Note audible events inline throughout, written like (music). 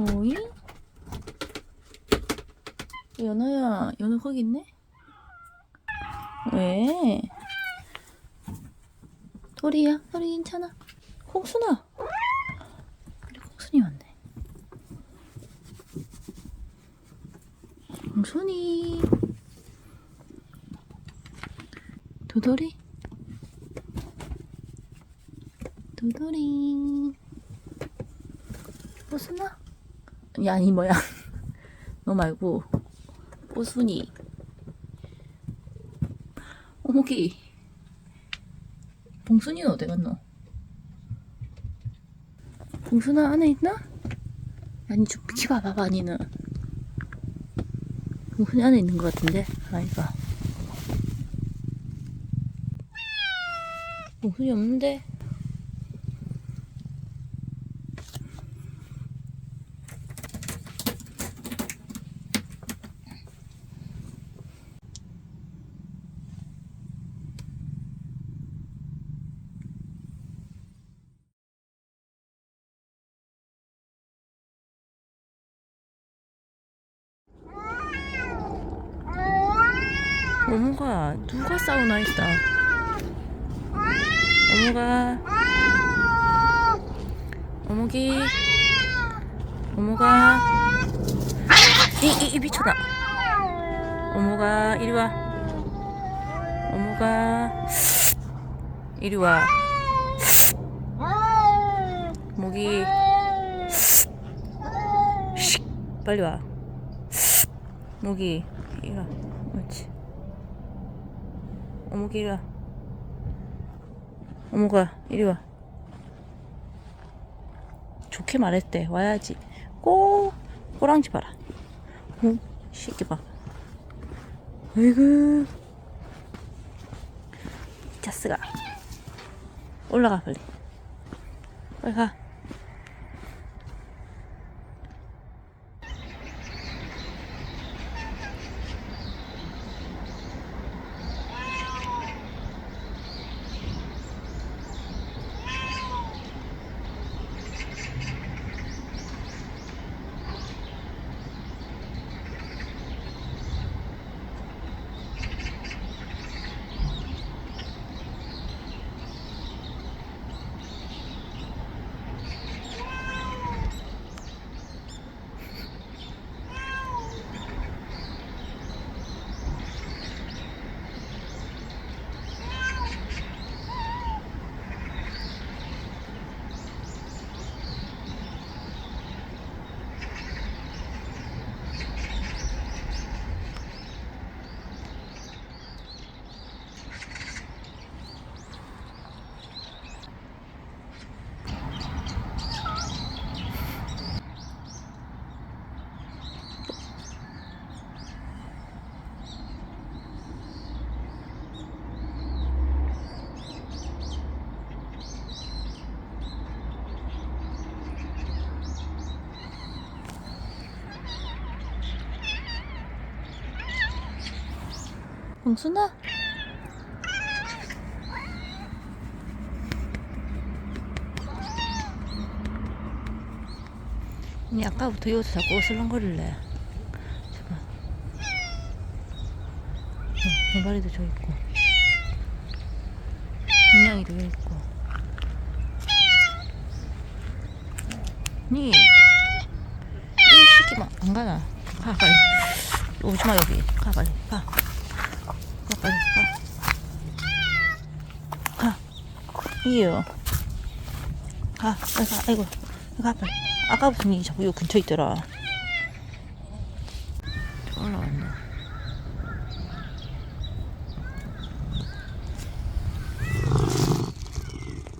오이? 연아야, 연아 거기 있네? 왜? 도리야, 도리 괜찮아? 홍순아! 우리 홍순이 왔네. 홍순이. 도돌이? 도돌이. 호순아? 아니, 아니, 뭐야. (laughs) 너 말고, 호순이. 어머기. 봉순이는 어디 갔노? 봉순아 안에 있나? 아니 좀 비켜봐봐 아니는 봉순이 안에 있는 것 같은데 아이가 봉순이 없는데 어머가 있다. 어머가. 어머기. 어머가. 이이 이, 미쳐라. 어머가 이리 와. 어머가. 이리 와. 모기. 씩 빨리 와. 모기 이리 와. 옳지 어머기 이리 와. 어머가 이리 와. 좋게 말했대. 와야지. 꼭 꼬랑지 봐라. 어? 새끼 봐. 아이고. 자스가. 올라가 빨리. 빨리 가 봉순아 아니 아까부터 여기서 자꾸 어슬렁거릴래 잠깐 어, 병아리도 저 있고 인양이도 여기 있고 니, 이 새끼 막안 가나? 가 빨리. 오지 마 여기. 가 빨리. 가. 가 빨리. 가. 가. 이요. 가. 빨리 가. 아이고. 가 빨리. 아까부터 니 자꾸 요 근처에 있더라. 저 올라왔네.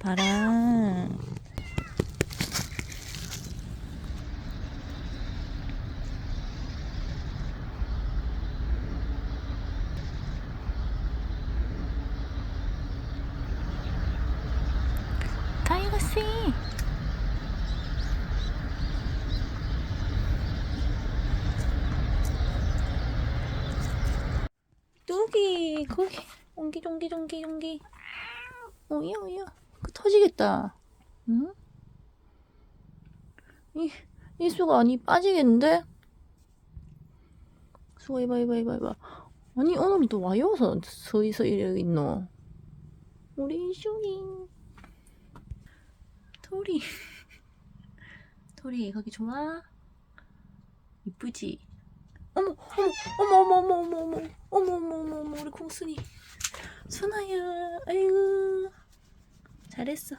바람. 타이거 씨. 뚜기 거기 옹기 종기 종기 종기. 오야 오야. 그 터지겠다. 응? 이 이 수가 아니 빠지겠는데? 수가 이봐 이봐 이봐 이봐. 아니 오늘은 또 와이어서 서이서 이러고 있노. 우리 이슈이. 토리. (laughs) 토리 거기 좋아? 이쁘지? 어머 어머 어머 어머 어머 어머 어머 어머 어머 어머 우리 공순이 순아야 아이고 잘했어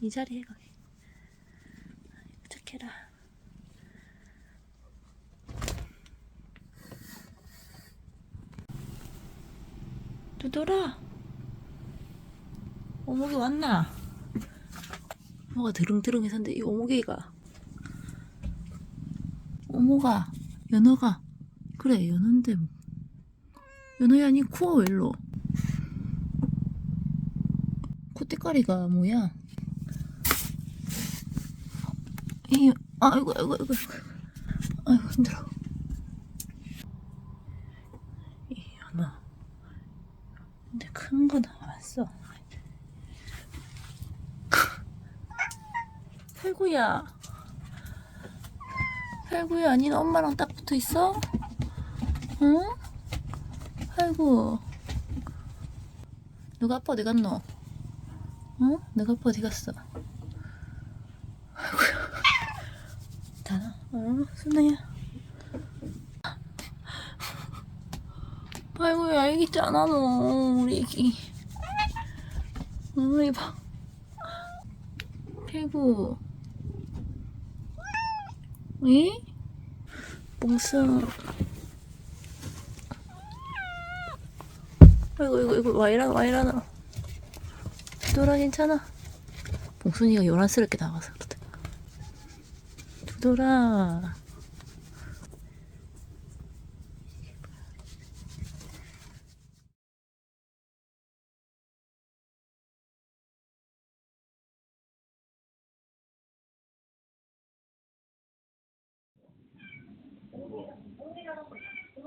이 자리에 아이고 착해라 두돌아 어묵이 왔나? 뭐가 드릉드릉해서인데 이 어묵이가 어묵아 연어가 그래 연어인데 뭐. 연어야 코가 왜 일로? 콧대가리가 뭐야? 이 아이고 아이고 아이고 아이고. 힘들어. 이 연어. 근데 큰 거 나왔어. (laughs) 팔구야 아니 너 엄마랑 딱 붙어 있어? 응? 아이고 누가 아빠 어디 갔노? 응? 내가 아빠 어디 갔어? 아이고야 다 응? 순아야 아이고야 애기 있잖아 너 우리 애기 우리 봐 팔구 응? 뽕승 아이고 이거 이거 와이라 와이라나 두돌아 괜찮아? 봉순이가 요란스럽게 나가서 그렇대. 두돌아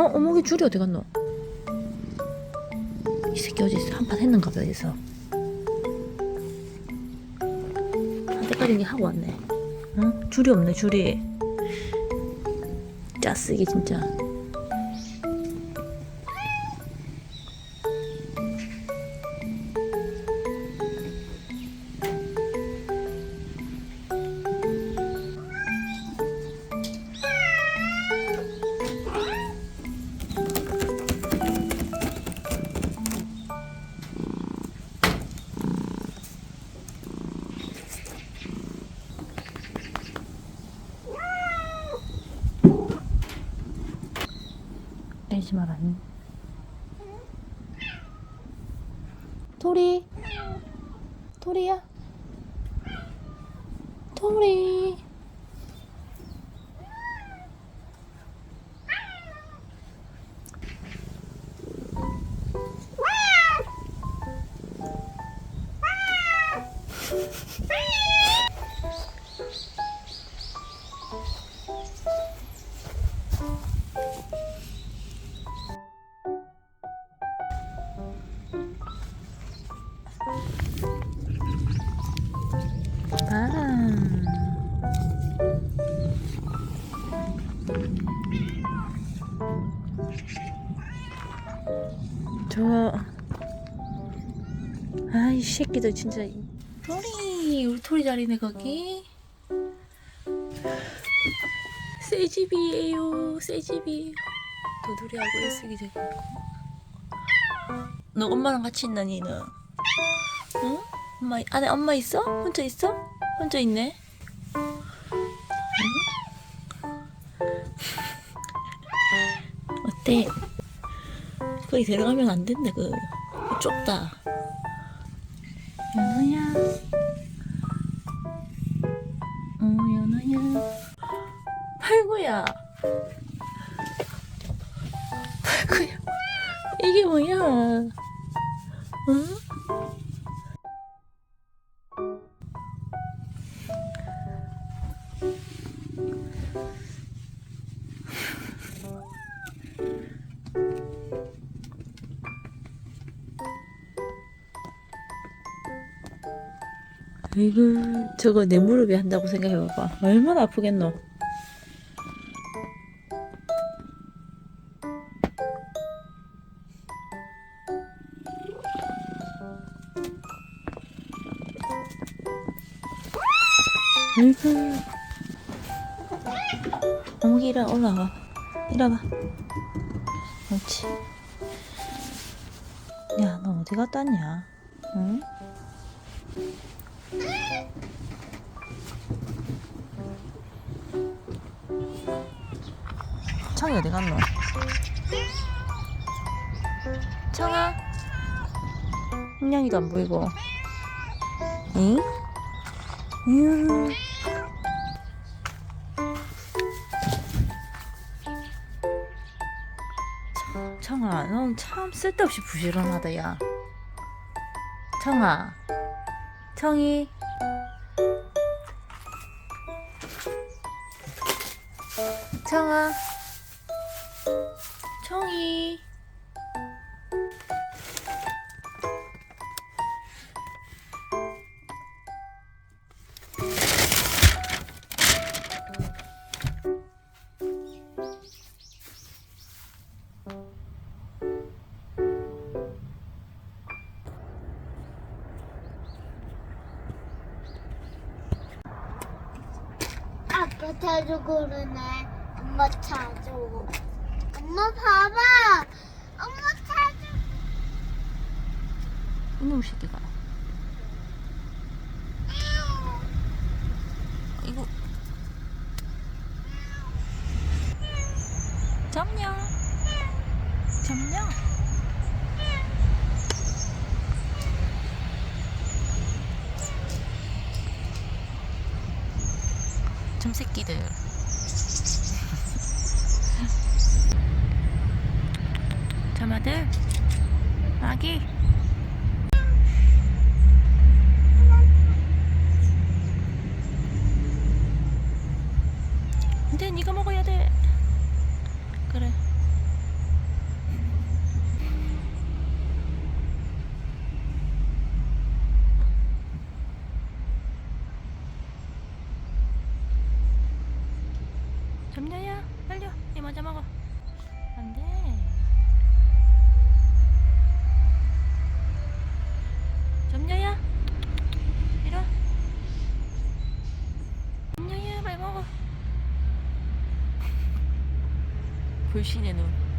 어 어머기 줄이 어디 갔노? 이 새끼 어디 한판 했는가 봐 어디서. 한때까지 하고 왔네. 응? 줄이 없네 줄이. 짜쓰기 진짜 내지 마라. 토리. 토리야. 저 아이 새끼들 진짜. 토리 우리 토리 자리네 거기. 새 집이에요 새 집이에요 도돌이하고 애쓰기 되고 너 엄마랑 같이 있나 니는? 응? 엄마 안에 엄마 있어? 혼자 있어? 혼자 있네? 응? 어때? 거기 데려가면 안 된다 그 좁다 연아야 어 연아야 팔구야 팔구야 이게 뭐야 응? 이거 저거 내 무릎에 한다고 생각해봐봐. 얼마나 아프겠노? 아이고 어묵이 일어 올라와. 일어나. 그렇지. 야 너 어디 갔다 왔냐? 응? 청이 어디 갔노? 청아? 인양이도 안 보이고. 응? 응? 청아 넌 참 쓸데없이 부지런하다 야. 청아 청이 자주 고르네. 엄마 자주. 엄마 봐봐. 엄마 자주. 이놈 새끼가 信任。